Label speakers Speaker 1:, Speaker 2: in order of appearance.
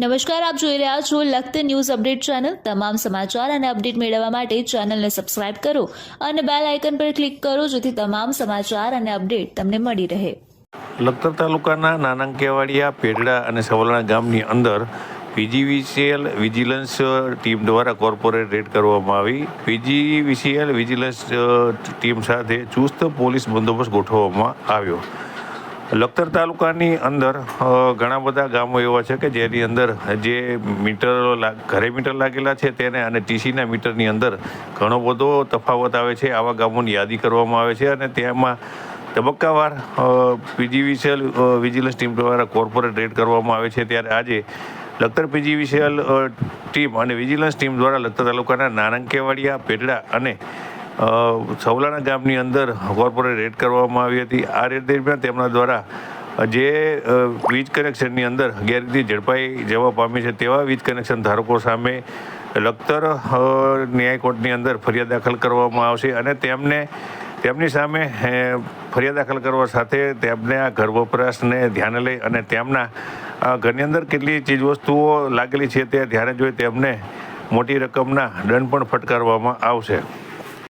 Speaker 1: નમસ્કાર, આપ જોઈ રહ્યા છો લખત ન્યૂઝ અપડેટ ચેનલ. તમામ સમાચાર અને અપડેટ મેળવવા માટે ચેનલને સબસ્ક્રાઇબ કરો અને બેલ આઇકન પર ક્લિક કરો જેથી તમામ સમાચાર અને અપડેટ તમને મળી રહે.
Speaker 2: લખતર તાલુકાના નાનાંકેવાડિયા પેઢડા અને સવલણા ગામની અંદર પીજીવીસીએલ વિજિલન્સ ટીમ દ્વારા કોર્પોરેટ રેડ કરવામાં આવી. પીજીવીસીએલ વિજિલન્સ ટીમ સાથે ચુસ્ત પોલીસ બંદોબસ્ત ગોઠવવામાં આવ્યો. લખતર તાલુકાની અંદર ઘણા બધા ગામો એવા છે કે જેની અંદર જે મીટર ઘરે મીટર લાગેલા છે તેને અને ટીસીના મીટરની અંદર ઘણો બધો તફાવત આવે છે. આવા ગામોની યાદી કરવામાં આવે છે અને તેમાં તબક્કાવાર પીજીવીસીએલ વિજિલન્સ ટીમ દ્વારા કોર્પોરેટ રેડ કરવામાં આવે છે. ત્યારે આજે લખતર પીજીવીસીએલ ટીમ અને વિજિલન્સ ટીમ દ્વારા લખતર તાલુકાના નારંગકેવાડિયા પેટડા અને સવલાણા ગામની અંદર કોર્પોરેટ રેડ કરવામાં આવી હતી. આ રેડ દરમિયાન તેમના દ્વારા જે વીજ કનેક્શનની અંદર ગેરરીતિ ઝડપાઈ જવા પામી છે તેવા વીજ કનેક્શન ધારકો સામે લખતર ન્યાય કોર્ટની અંદર ફરિયાદ દાખલ કરવામાં આવશે અને તેમને, તેમની સામે ફરિયાદ દાખલ કરવા સાથે તેમને આ ઘર વપરાશને ધ્યાને લઈ અને તેમના ઘરની અંદર કેટલી ચીજવસ્તુઓ લાગેલી છે તે ધ્યાને જોઈ તેમને મોટી રકમના દંડ પણ ફટકારવામાં આવશે.